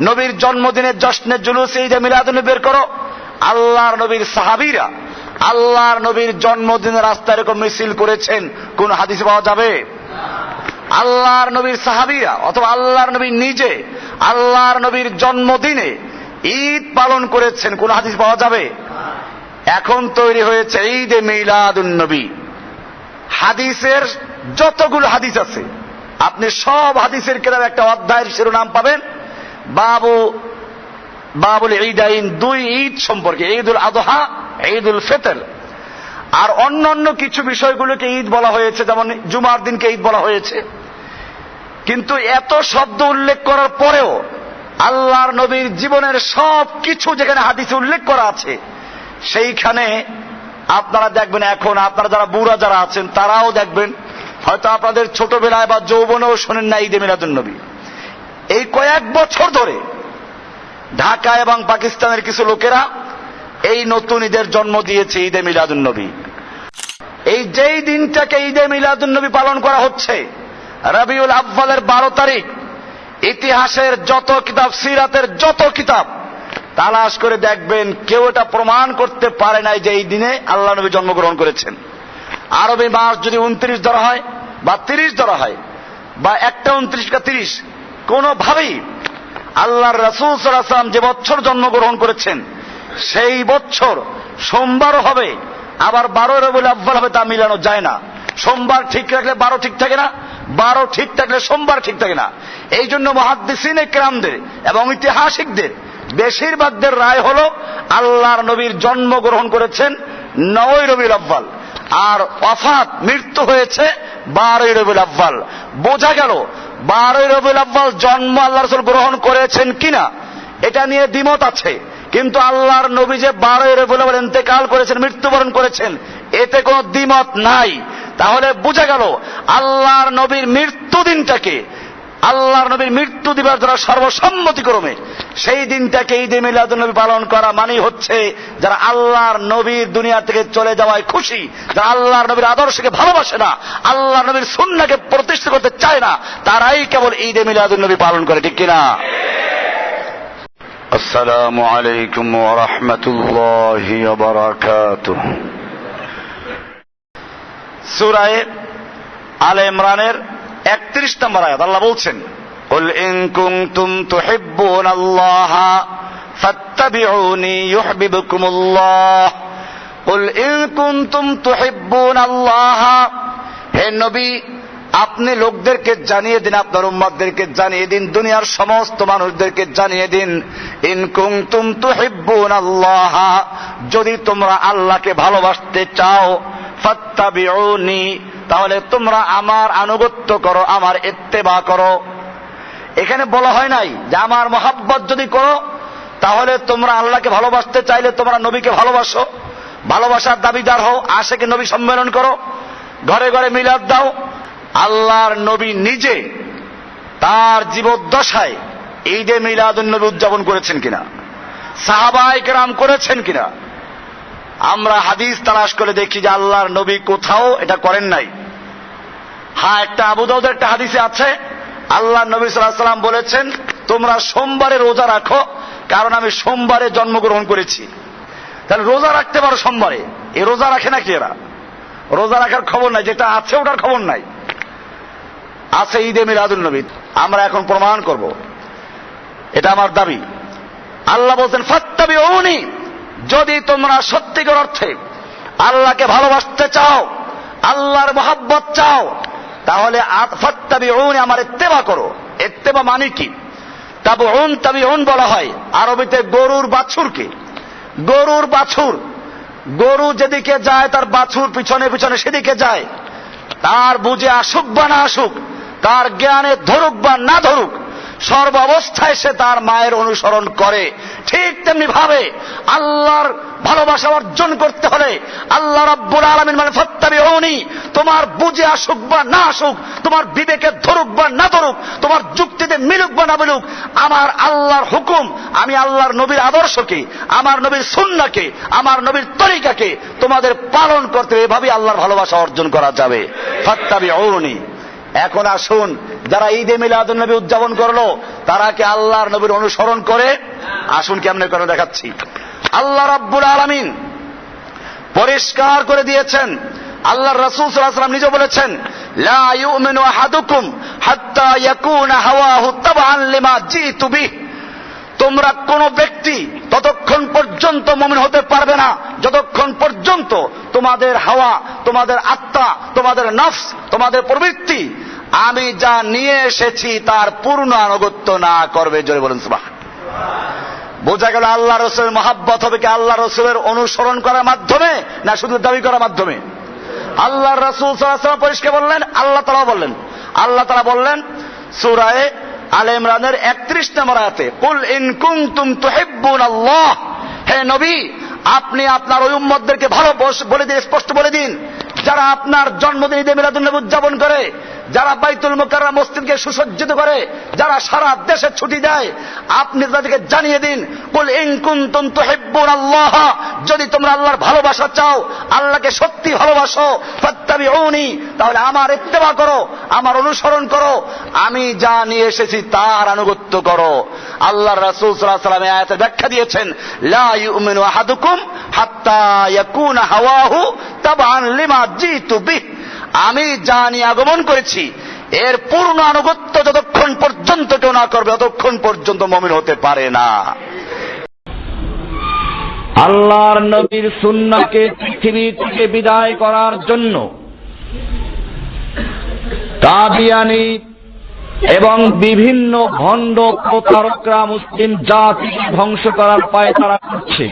নবীর জন্মদিনের জশ্নের জুলুস, ঈদে মিলাদুন বের করো। আল্লাহর নবীর সাহাবীরা আল্লাহর নবীর জন্মদিনের রাস্তায় এরকম মিছিল করেছেন। কোন হাদিস পাওয়া যাবে? আল্লাহর নবীর সাহাবীরা অথবা আল্লাহর নবী নিজে আল্লাহর নবীর জন্মদিনে ঈদ পালন করেছেন। কোন হাদিস পাওয়া যাবে? এখন তৈরি হয়েছে ঈদে মিলাদুন নবী। হাদিসের যতগুলো হাদিস আছে, আপনি সব হাদিসের কেতাব একটা অধ্যায়ের শিরোনাম পাবেন। বাবু, বাবুল ঈদাইন দুই ঈদ সম্পর্কে, ঈদুল আদহা, ঈদুল ফেতর। আর অন্য অন্য কিছু বিষয়গুলোকে ঈদ বলা হয়েছে, যেমন জুমার দিনকে ঈদ বলা হয়েছে। কিন্তু এত শব্দ উল্লেখ করার পরেও আল্লাহর নবীর জীবনের সব কিছু যেখানে হাদিসে উল্লেখ করা আছে, সেইখানে আপনারা দেখবেন এখন, আপনারা যারা বুড়া যারা আছেন, তারাও দেখবেন, হয়তো আপনাদের ছোটবেলায় বা যৌবনেও শোনেন না ঈদে মিলাদুন নবী। এই কয়েক বছর ধরে ঢাকা এবং পাকিস্তানের কিছু লোকেরা এই নতুন ঈদের জন্ম দিয়েছে ঈদে মিলাদুন নবী। এই যেই দিনটাকে ঈদে মিলাদুন নবী পালন করা হচ্ছে, রবিউল আব্বালের বারো তারিখ, ইতিহাসের যত কিতাব, সিরাতের যত কিতাব, তালাশ করে দেখবেন কেউ এটা প্রমাণ করতে পারে নাই যে এই দিনে আল্লাহ নবী জন্মগ্রহণ করেছেন। আরবি মাস যদি উনত্রিশ ধরা হয় বা তিরিশ ধরা হয়, বা একটা উনত্রিশ কা তিরিশ কোনোভাবেই আল্লাহর রসুল সাল্লাম যে বছর জন্মগ্রহণ করেছেন, সেই বছর সোমবারও হবে, আবার বারো রবিউল আব্বাল হবে তা মিলানো যায় না। সোমবার ঠিক রাখলে বারো ঠিক থাকে না, বারো ঠিক থাকলে সোমবার ঠিক থাকে না। এই জন্য মহাদ্দিসিন একরামদের এবং ঐতিহাসিকদের বেশিরভাগদের রায় হল আল্লাহর নবীর জন্মগ্রহণ করেছেন নয় রবিউল আব্বাল আর অফাত মৃত্যু হয়েছে বারোই রবিউল আব্বাল বোঝা গেল বারোই রবিউল আব্বাল জন্ম আল্লাহ রসুল গ্রহণ করেছেন কিনা, এটা নিয়ে দ্বিমত আছে। কিন্তু আল্লাহর নবী যে বারোই রবিউল আব্বাল ইন্তেকাল করেছেন, মৃত্যুবরণ করেছেন, এতে কোনো দ্বিমত নাই। তাহলে বোঝা গেল, আল্লাহর নবীর মৃত্যু দিনটাকে আল্লাহর নবীর মৃত্যু দিবার যারা সর্বসম্মতিক্রমে। সেই দিনটাকে ঈদে মিলাদুল নবী পালন করা মানেই হচ্ছে যারা আল্লাহর নবীর দুনিয়া থেকে চলে যাওয়ায় খুশি যারা আল্লাহর নবীর আদর্শকে ভালোবাসে না আল্লাহ নবীর সুন্নাকে প্রতিষ্ঠা করতে চায় না তারাই কেবল ঈদে নবী পালন করে ঠিক কিনা আসসালামু আলাইকুম ওয়া রাহমাতুল্লাহি ওয়া বারাকাতুহু। সূরায়ে আলে ইমরানের একত্রিশ নম্বর আয়াত আল্লাহ বলছেন قل إن كنتم تحبون الله فاتبعوني يحببكم الله قل إن كنتم تحبون الله হে নবী আপনি লোকদেরকে জানিয়ে দিন আপনার উম্মাদেরকে জানিয়ে দিন দুনিয়ার সমস্ত মানুষদেরকে জানিয়ে দিন ইন কুনতুম তুহিব্বুন আল্লাহ যদি তোমরা আল্লাহকে ভালোবাসতে চাও ফাত্তাবিউনি তাহলে তোমরা আমার আনুগত্য করো আমার ইত্তেবা করো এখানে বলা হয় নাই যে আমার মহাব্বত যদি করো, তাহলে তোমরা আল্লাহকে ভালোবাসতে চাইলে তোমরা নবীকে ভালোবাসো। ভালোবাসার দাবিদার হও, আশেকে নবী সম্মেলন করো। ঘরে ঘরে মিলাদ দাও। আল্লাহর নবী নিজে তার জীবদ্দশায় ঈদে মিলাদুন নবী উদযাপন করেছেন কিনা? সাহাবাই কেরাম করেছেন কিনা? আমরা হাদিস তালাশ করে দেখি যে আল্লাহর নবী কোথাও এটা করেন নাই। হ্যাঁ একটা আবুদাউদের একটা হাদিসে আছে আল্লাহ নবী সাল্লাম বলেছেন, তোমরা সোমবারে রোজা রাখো, কারণ আমি সোমবারে জন্মগ্রহণ করেছি। তাহলে রোজা রাখতে পারো সোমবারে। এ রোজা রাখে নাকি এরা? রোজা রাখার খবর নাই, যেটা আছে ওটার খবর নাই। আছে ঈদে মিলাদুল নবী, আমরা এখন প্রমাণ করব। এটা আমার দাবি। আল্লাহ বলছেন ফাত্তাবি ওনি যদি তোমরা সত্যিকার অর্থে আল্লাহকে ভালোবাসতে চাও, আল্লাহর মহাব্বত চাও তাহলে উন আমার ইত্তেবা করো। এত্তেবা মানে কি? তাবু উন তাবি উন বলা হয়। আরবিতে গরুর বাছুরকে গরুর বাছুর। গরু যেদিকে যায় তার বাছুর পিছনে পিছনে সেদিকে যায়। তার বুঝে আসুক বা না আসুক, তার জ্ঞানে ধরুক বা না ধরুক সর্ব অবস্থায় সে তার মায়ের অনুসরণ করে। ঠিক তেমনি ভাবে আল্লাহর ভালোবাসা অর্জন করতে হলে আল্লাহ রাব্বুল আলমিন মানে ফত্তাবি হওনি তোমার বুঝে আসুক বা না আসুক, তোমার বিবেকে ধরুক বা না ধরুক, তোমার যুক্তিতে মিলুক বা না মিলুক, আমার আল্লাহর হুকুম, আমি আল্লাহর নবীর আদর্শকে, আমার নবীর সুন্নাকে আমার নবীর তরিকাকে তোমাদের পালন করতে এভাবে আল্লাহর ভালোবাসা অর্জন করা যাবে। ফত্তাবি হওনি এখন আসুন, যারা ঈদে মিলাদুল নবী উদযাপন করল তারা কি আল্লাহর নবীর অনুসরণ করে আসুন কেমনে করে দেখাচ্ছি। আল্লাহ রাব্বুল আলামিন পরিষ্কার করে দিয়েছেন। আল্লাহ রসুল সাল্লাম নিজে বলেছেন, লা ইউমিনু আহাদুকুম হাত্তা ইয়াকুনা হাওয়াহু তাবআন লিমা জিতু বিহ। তোমরা কোন ব্যক্তি ততক্ষণ পর্যন্ত মমিন হতে পারবে না, যতক্ষণ পর্যন্ত তোমাদের হাওয়া, তোমাদের আত্মা, তোমাদের নফস, তোমাদের প্রবৃত্তি আমি যা নিয়ে এসেছি তার পূর্ণ আনুগত্য না করবে, জোরে বলুন সুবাহ বোঝা গেল আল্লাহ রসুলের মহাব্বত হবে কি আল্লাহ রসুলের অনুসরণ করার মাধ্যমে না শুধু দাবি করার মাধ্যমে? আল্লাহ রসুল পরিষ্কার বললেন, আল্লাহ তালা বললেন। আল্লাহ তালা বললেন, সুরায় আল ইমরানের একত্রিশ নম্বর আয়াতে, কুল ইন কুনতুম তুহিব্বুন আল্লাহ হে নবী, আপনি আপনার ওই উম্মতদেরকে ভালো বলে দিন, স্পষ্ট বলে দিন। যারা আপনার জন্মদিন ঈদে মিলাদুন্নবী উদযাপন করে যারা বাইতুল মুকাররম মসজিদকে সুসজ্জিত করে, যারা সারা দেশে ছুটি দেয়, আপনি তাদেরকে জানিয়ে দিন, কুল ইন কুনতুম তুহিব্বুন আল্লাহ। যদি তোমরা আল্লাহর ভালোবাসা চাও, আল্লাহকে সত্যি ভালোবাসো, ফাত্তাবিউনি, তাহলে আমার ইত্তেবা করো, আমার অনুসরণ করো, আমি যা নিয়ে এসেছি তার আনুগত্য করো। আল্লাহ রাসূল সাল্লাল্লাহু আলাইহি আয়াতে ব্যাখ্যা দিয়েছেন, লা ইউমিনু হাত্তা হাওয়াহু তাবআন লিমা জিতু বিহ। আমি যা নিয়ে আগমন করেছি, এর পূর্ণ আনুগত্য যতক্ষণ পর্যন্ত কেউ না করবে, ততক্ষণ পর্যন্ত মমিন হতে পারে না। আল্লাহর নবীর সুন্নাকে পৃথিবী থেকে বিদায় করার জন্য কাদিয়ানি এবং বিভিন্ন ভণ্ড প্রতারকরা মুসলিম জাতিকে ধ্বংস করার পায়ে তারা করছে।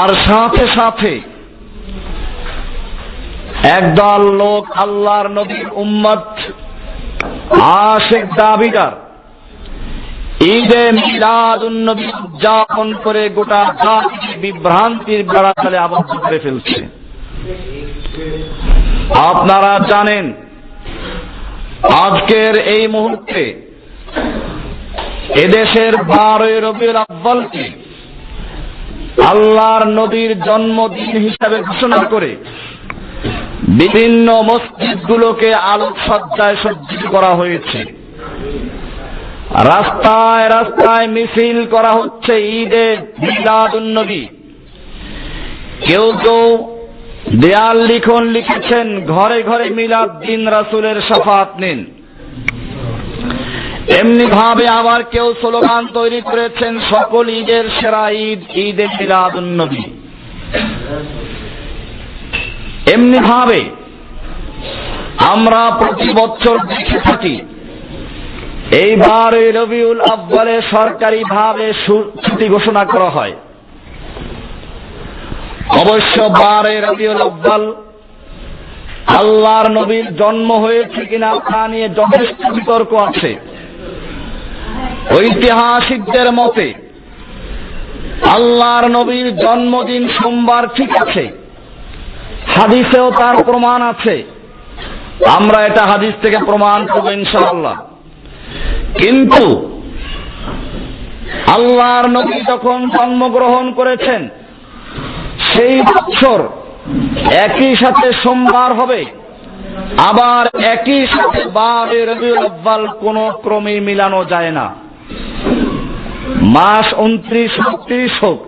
আর সাথে সাথে একদল লোক আল্লাহর নবীর উম্মত, আশেক দাবিদার। ঈদে মিলাদুন্নবী উদযাপন করে গোটা জাতিকে বিভ্রান্তির বেড়াতালে আবদ্ধ করে ফেলছে। আপনারা জানেন, আজকের এই মুহূর্তে এদেশের বারোই রবিউল আব্বালকে আল্লাহর নবীর জন্মদিন হিসাবে ঘোষণা করে বিভিন্ন মসজিদগুলোকে আলোকসজ্জায় সজ্জিত করা হয়েছে। রাস্তায় রাস্তায় মিছিল করা হচ্ছে ঈদে মিলাদুন্নবী কেউ কেউ দেয়াল লিখন লিখেছেন, ঘরে ঘরে মিলাদ দিন রাসুলের সাফাত নিন। এমনি ভাবে আবার কেউ স্লোগান তৈরি করেছেন, সকল ঈদের সেরা ঈদ, ঈদে মিলাদুন্নবী এমনি ভাবে আমরা প্রতি বছর দেখে থাকি, এইবার এই রবিউল আব্বালে সরকারি ভাবে ছুটি ঘোষণা করা হয়। অবশ্য বারে রবিউল আব্বাল আল্লাহর নবীর জন্ম হয়েছে কিনা তা নিয়ে যথেষ্ট বিতর্ক আছে। ঐতিহাসিকদের মতে, আল্লাহর নবীর জন্মদিন সোমবার ঠিক আছে। হাদিসেও তার প্রমাণ আছে। আমরা এটা হাদিস থেকে প্রমাণ করব ইনশাআল্লাহ। কিন্তু আল্লাহর নবী যখন জন্মগ্রহণ করেছেন, সেই বছর একই সাথে সোমবার হবে। আবার একই সাথে বারে রবিউল আব্বাল কোন ক্রমে মিলানো যায় না। মাস উনত্রিশ উনত্রিশ হোক,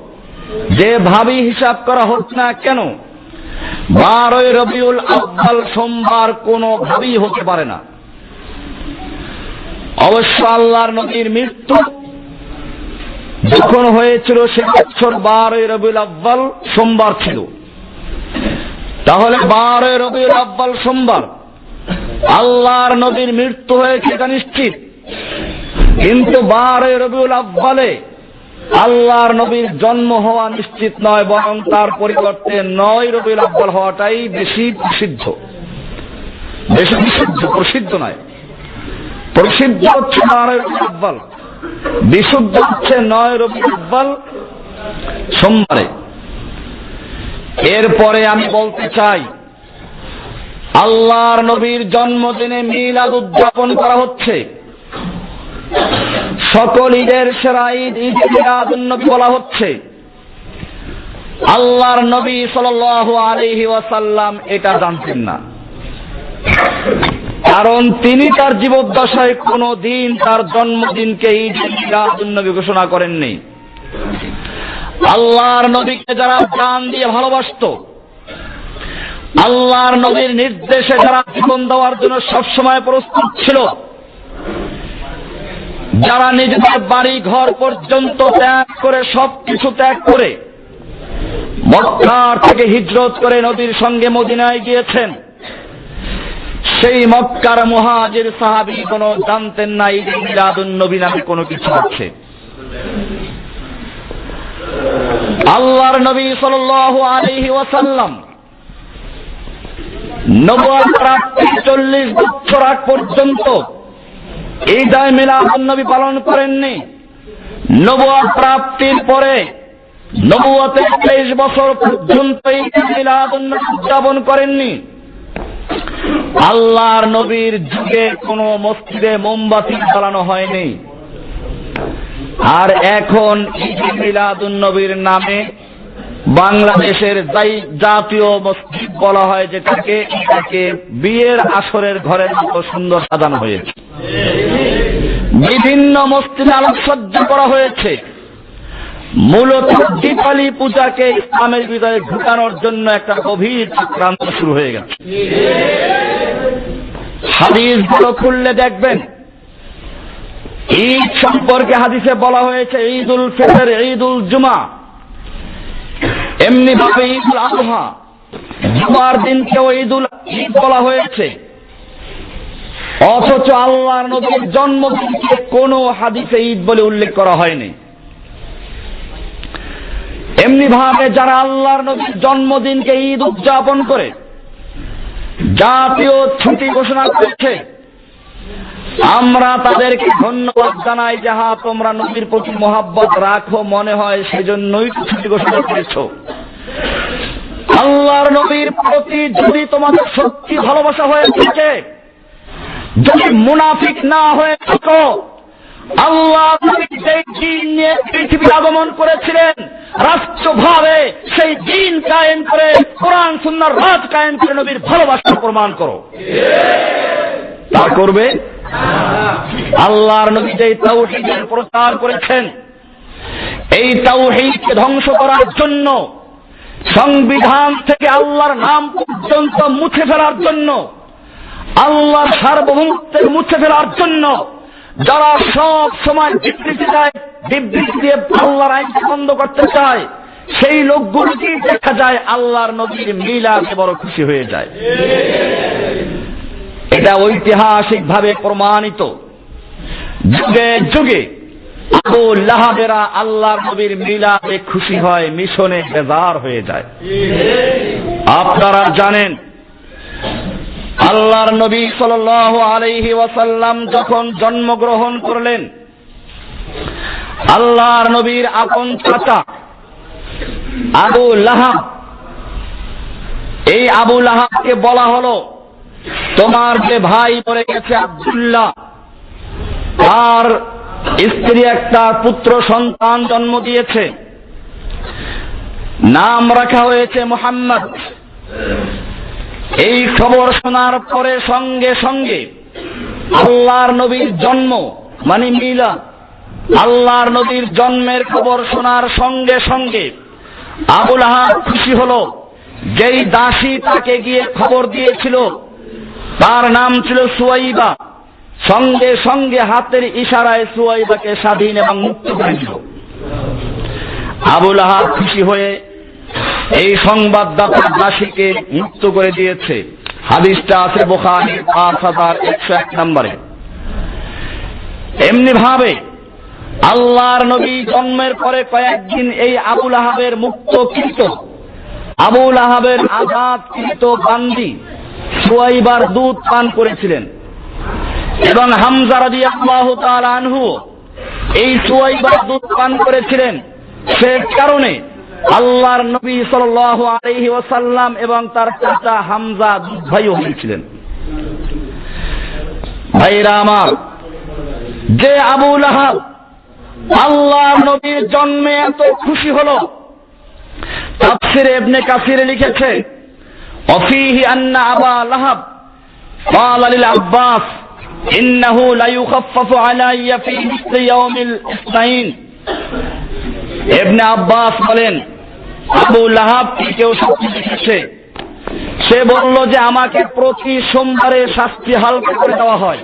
যে ভাবি হিসাব করা হোক না কেন বারোই রবিউল আব্বাল সোমবার কোনো ভাবি হতে পারে না। অবশ্য আল্লাহর নবীর মৃত্যু যখন হয়েছিল সে বছর বারোই রবিউল আব্বাল সোমবার ছিল। তাহলে বারোই রবিউল আব্বাল সোমবার আল্লাহর নবীর মৃত্যু হয়েছে এটা নিশ্চিত। কিন্তু বারোই রবিউল আব্বালে আল্লাহর নবীর জন্ম হওয়া নিশ্চিত নয়, বরং তার পরিবর্তে নয় রবিউল আব্বাল হওয়াটাই বেশি প্রসিদ্ধ। বেশি বিশুদ্ধ প্রসিদ্ধ নয়। প্রসিদ্ধ হচ্ছে নয় রবি আব্বাল বিশুদ্ধ হচ্ছে নয় রবি আব্বাল সোমবারে। এরপরে আমি বলতে চাই, আল্লাহর নবীর জন্মদিনে মিলাদ উদযাপন করা হচ্ছে। সকল ঈদের সেরা ঈদ ঈদ মিলাদুন্নবী বলা হচ্ছে। আল্লাহর নবী সাল আলহি ওয়াসাল্লাম এটা জানতেন না। কারণ তিনি তার জীবদ্দশায় কোনো দিন তার জন্মদিনকে ঈদ মিলাদুন্নবী ঘোষণা করেননি। আল্লাহর নবীকে যারা প্রাণ দিয়ে ভালোবাসত, আল্লাহর নবীর নির্দেশে যারা জীবন দেওয়ার জন্য সবসময় প্রস্তুত ছিল যারা নিজেদের বাড়ি ঘর পর্যন্ত ত্যাগ করে সবকিছু ত্যাগ করে মক্কার থেকে হিজরত করে নবীর সঙ্গে মদিনায় গিয়েছেন, সেই মক্কার মুহাজির সাহাবি কোনো জানতেন না, ঈদ মিলাদুন নবী নামে কোনো কিছু আছে। আল্লাহর নবী সাল্লাল্লাহু আলাইহি ওয়াসাল্লাম প্রাপ্তি চল্লিশ বছর আগ পর্যন্ত ঈদায় মিলাদুন নবী পালন করেননি। নবুয়াত প্রাপ্তির পরে নবুয়াতে তেইশ বছর পর্যন্ত ঈদ মিলাদুন নবী উদযাপন করেননি। আল্লাহর নবীর যুগে কোনো মসজিদে মোমবাতি জ্বালানো হয়নি। আর এখন মিলাদুন নবীর নামে বাংলাদেশের জাতীয় মসজিদ বলা হয়, যেটাকে এটাকে বিয়ের আসরের ঘরের মতো সুন্দর সাজানো হয়েছে। বিভিন্ন মসজিদে আলোকসজ্জা করা হয়েছে। মূলত দীপালি পূজাকে ইসলামের ভিতরে ঢুকানোর জন্য একটা গভীর চক্রান্ত শুরু হয়ে গেছে। হাদিসগুলো খুললে দেখবেন, ঈদ সম্পর্কে হাদিসে বলা হয়েছে ঈদ উল ফিতর ঈদ উল জুমা। এমনি ভাবে ঈদ উল আজহা জুমার দিনকেও ঈদ উল ঈদ বলা হয়েছে। অথচ আল্লাহর নবীর জন্মদিনকে কোনো হাদিসে ঈদ বলে উল্লেখ করা হয়নি। এমনি ভাবে যারা আল্লাহর নবীর জন্মদিনকে ঈদ উদযাপন করে, জাতীয় ছুটি ঘোষণা করছে, আমরা তাদেরকে ধন্যবাদ জানাই যে হা তোমরা নবীর প্রতি মোহাব্বত রাখো, মনে হয় সেজন্যই ছুটি ঘোষণা করেছ। আল্লাহর নবীর প্রতি যদি তোমাদের সত্যি ভালোবাসা হয়ে থাকে যদি মুনাফিক না হয়ে থাকো, আল্লাহ যেই দিন নিয়ে পৃথিবী আগমন করেছিলেন, রাষ্ট্রভাবে সেই দিন কায়েম করে, কোরআন, সুন্নার রাত কায়েম করে নবীর ভালোবাসা প্রমাণ করো। তা করবে? আল্লাহর নবী যেই তাওহীদের প্রচার করেছেন, এই তাওহীদকে ধ্বংস করার জন্য, সংবিধান থেকে আল্লাহর নাম পর্যন্ত মুছে ফেলার জন্য আল্লাহর সার্বভৌমত্বের মুছে ফেলার জন্য যারা সব সময় বিবৃতি দেয়, বিবৃতি দিয়ে আল্লাহর আইনকে বন্ধ করতে চায়, সেই লোকগুলোকেই দেখা যায় আল্লাহর নবীর মিলাদে বড় খুশি হয়ে যায়। এটা ঐতিহাসিক ভাবে প্রমাণিত। যুগে যুগে আবু লাহাবেরা আল্লাহর নবীর মিলাদে খুশি হয়, মিশনে বেজার হয়ে যায়। আপনারা জানেন আল্লাহর নবী সাল আলাইহি ওয়াসাল্লাম যখন জন্মগ্রহণ করলেন, আল্লাহর নবীর আপন চাচা আবু লাহাব, এই আবু লাহাবকে বলা হলো, তোমার যে ভাই মরে গেছে আব্দুল্লাহ, তার স্ত্রী একটা পুত্র সন্তান জন্ম দিয়েছে। নাম রাখা হয়েছে মোহাম্মদ। এই খবর শোনার পরে সঙ্গে সঙ্গে আল্লাহর নবীর জন্ম মানে মিলা আল্লাহর নবীর জন্মের খবর শোনার সঙ্গে সঙ্গে আবুল খুশি হল। যেই দাসী তাকে গিয়ে খবর দিয়েছিল, তার নাম ছিল সুয়াইবা। সঙ্গে সঙ্গে হাতের ইশারায় সুয়াইবাকে স্বাধীন এবং মুক্ত করে দিল। আবুল খুশি হয়ে এই সংবাদদাতা দাসীকে মুক্ত করে দিয়েছে। হাদিসটা আছে বোখারি পাঁচ হাজার একশো এক নম্বরে। এমনি ভাবে আল্লাহর নবী জন্মের পরে কয়েকদিন এই আবুল আহাবের মুক্ত কৃত আবুল আহাবের আজাদ কৃত বান্দি সুয়াইবার দুধ পান করেছিলেন। এবং হামজা রাজি আল্লাহ আনহু এই সুয়াইবার দুধ পান করেছিলেন। সে কারণে আল্লাহর নবী সাল আলহি ওসাল্লাম এবং তার চাচা হামজা দুধ ভাইও হয়েছিলেন ভাইরা আমার যে আবুল আহাব আল্লাহ নবীর জন্মে এত খুশি হলো তাফসিরে ইবনে কাসিরে লিখেছে অফিহি আন্না আবা লাহাব قال للعباس إنه ليخفف علي في مثل يوم الاثنين ইবনে আব্বাস বলেন আবু লাহাব কেউ স্বপ্ন দেখেছে সে বলল যে আমাকে প্রতি সোমবারে শাস্তি হালকা করে দেওয়া হয়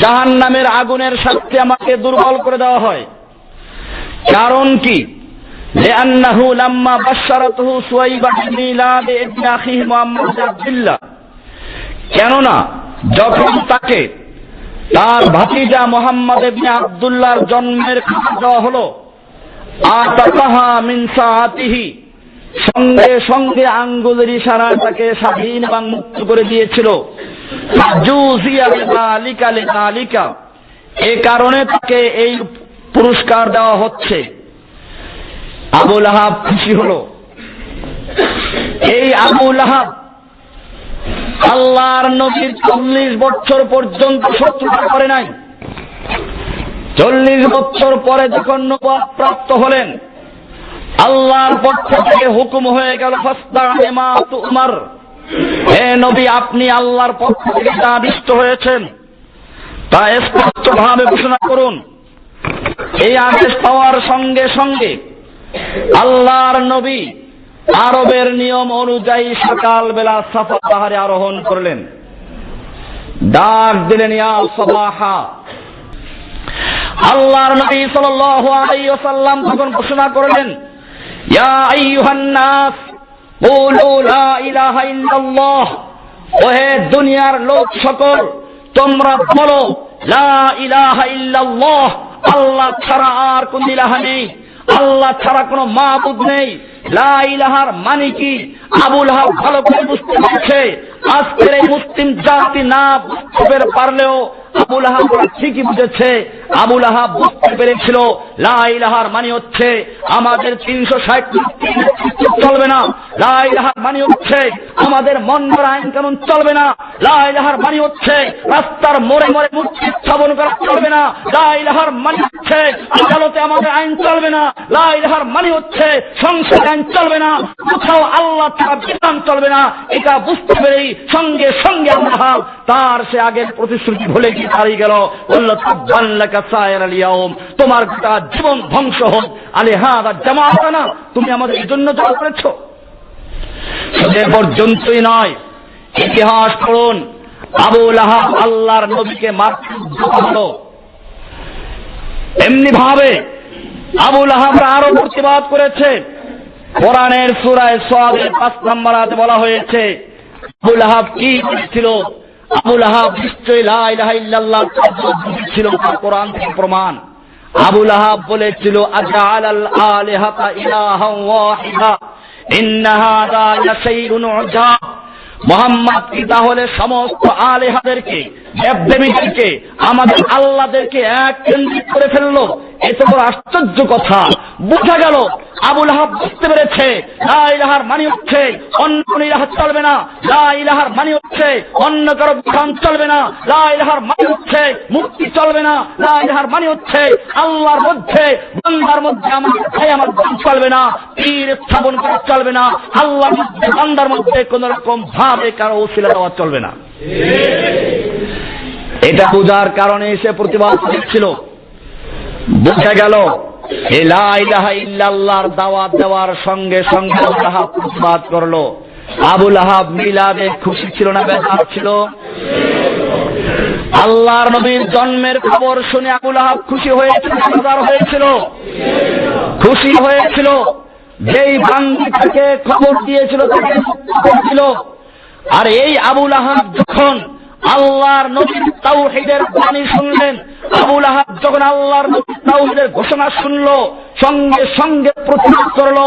জাহান নামের আগুনের শাস্তি আমাকে দুর্বল করে দেওয়া হয় কারণ কি لأنه لما بشرته سويبة بميلاد ابن أخيه محمد عبد الله কেননা যখন তাকে তার ভাতিজা মোহাম্মদ ইবনে আব্দুল্লাহর জন্মের খবর দেওয়া হলো আতাকাহা মিন সাআতিহি সঙ্গে সঙ্গে আঙ্গুলের ইশারায় তাকে স্বাধীন এবং মুক্ত করে দিয়েছিল। এ কারণে তাকে এই পুরস্কার দেওয়া হচ্ছে। আবুল আহাব খুশি হলো। এই আবুল আহাব আল্লাহর নবীর চল্লিশ বছর পর্যন্ত শত্রুতা করে নাই। চল্লিশ বছর পরে যখন নবাব প্রাপ্ত হলেন, আল্লাহর পক্ষ থেকে হুকুম হয়ে গেল উমার। হে নবী, আপনি আল্লাহর পক্ষ থেকে তা আদিষ্ট হয়েছেন, তা স্পষ্ট ভাবে ঘোষণা করুন। এই আদেশ পাওয়ার সঙ্গে সঙ্গে আল্লাহর নবী আরবের নিয়ম অনুযায়ী সকালবেলা সাফা পাহাড়ে আরোহণ করলেন। ডাক দিলেন, ইয়া সবাহা। আল্লাহর নবী সাল্লাল্লাহু আলাইহি ওয়াসাল্লাম তখন ঘোষণা করলেন, ইয়া আইয়ুহান নাস কুলু লা ইলাহা ইল্লাল্লাহ, ওহে দুনিয়ার লোক সকল, তোমরা বলো, লা ইলাহা ইল্লাল্লাহ, আল্লাহ ছাড়া আর কোন ইলাহা নেই, আল্লাহ ছাড়া কোনো মাহবুদ নেই, লা ইলাহার মানে কি? আবুল হাব ভালো করে বুঝতে পারছে, আজকের এই মুসলিম জাতি না বুঝতে পারলেও আবুল আহাব ঠিকই বুঝেছে। আবুল আহাব বুঝতে পেরেছিল, লা ইলাহার মানে হচ্ছে আমাদের তিনশো ষাট চলবে না। লা ইলাহার মানে হচ্ছে আমাদের মন গড়া আইন কানুন চলবে না। লা ইলাহার মানে হচ্ছে রাস্তার মোড়ে মোড়ে মূর্তি স্থাপন করা চলবে না। লা ইলাহার মানে হচ্ছে আদালতে আমাদের আইন চলবে না। লা ইলাহার মানে হচ্ছে সংসদে আইন চলবে না। কোথাও আল্লাহ ছাড়া বিধান চলবে না। এটা বুঝতে পেরেই সঙ্গে সঙ্গে আল্লাহ তার সে আগের প্রতিশ্রুতি ভুলে গিয়ে দাঁড়িয়ে গেল। বলল সায়ের আলিয়াউম তোমার গোটা জীবন ধ্বংস হোক। আলে হ্যাঁ তুমি আমাদের জন্য সে পর্যন্তই নয়। ইতিহাস পড়ুন। আহাব আল্লাহর নবীকে মারতে এমনি ভাবে আবুল আহাবরা আরও প্রতিবাদ করেছে। কোরআনের সুরায় পাঁচ নম্বর বলা হয়েছে আবুল আহাব কি করেছিল? আবুল আহাব নিশ্চয়ই লা ইলাহা ইল্লাল্লাহ ছিল কোরআন থেকে প্রমাণ। আবুল আহাব বলেছিল আজআল মোহাম্মদ, কি তাহলে সমস্ত আলেহাদেরকে, দেবদেবীদেরকে, আমাদের আল্লাহদেরকে এক কেন্দ্রিক করে ফেলল? এত বড় আশ্চর্য কথা। বোঝা গেল, আবুল বুঝতে পেরেছে মানে হচ্ছে, অন্য কোন ইলাহার চলবে না। ইলাহার মানে হচ্ছে, অন্য কারও বিধান চলবে না। ইলাহার মানে হচ্ছে চলবে না। লা ইলাহার মানে হচ্ছে আল্লাহর মধ্যে, বান্দার মধ্যে আমার ভাই আমার দান চলবে না, পীর স্থাপন করা চলবে না, আল্লাহর মধ্যে, বান্দার মধ্যে কোন রকম ভাবে কারও উসিলা দেওয়া চলবে না। এটা বোঝার কারণে সে প্রতিবাদ ছিল বোঝা গেল ইল্লাল্লাহর দাওয়াত দেওয়ার সঙ্গে সঙ্গে প্রতিবাদ করল। আবুল আহাব মিলাদে খুশি ছিল না, বেজার ছিল? আল্লাহর নবীর জন্মের খবর শুনে আবুল আহাব খুশি হয়েছিল হয়েছিল। খুশি হয়েছিল। যেই ভাঙ্গি তাকে খবর দিয়েছিল, তাকে ছিল আর এই আবুল আহাব যখন আল্লাহর নবীর তাওহীদের বাণী শুনলেন, আবুল আহাব যখন আল্লাহর নবীর তাওহীদের ঘোষণা শুনলো সঙ্গে সঙ্গে প্রতিবাদ করল,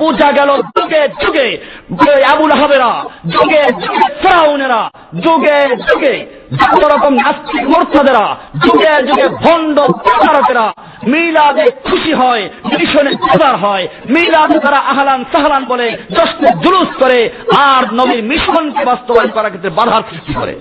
বোঝা গেল যুগে যুগে আবুল আহাবেরা যুগে যুগে ফেরাউনেরা, যুগে যুগে যত রকম নাস্তিক মোর্তাদেরা যুগে যুগে ভণ্ড প্রচারকেরা মিলাদে খুশি হয়, মিশনে প্রচার হয়, মিলাদে তারা আহলান সাহলান বলে জশ্নে জুলুস করে, আর নবীর মিশনকে বাস্তবায়ন করার ক্ষেত্রে বাধার সৃষ্টি করে।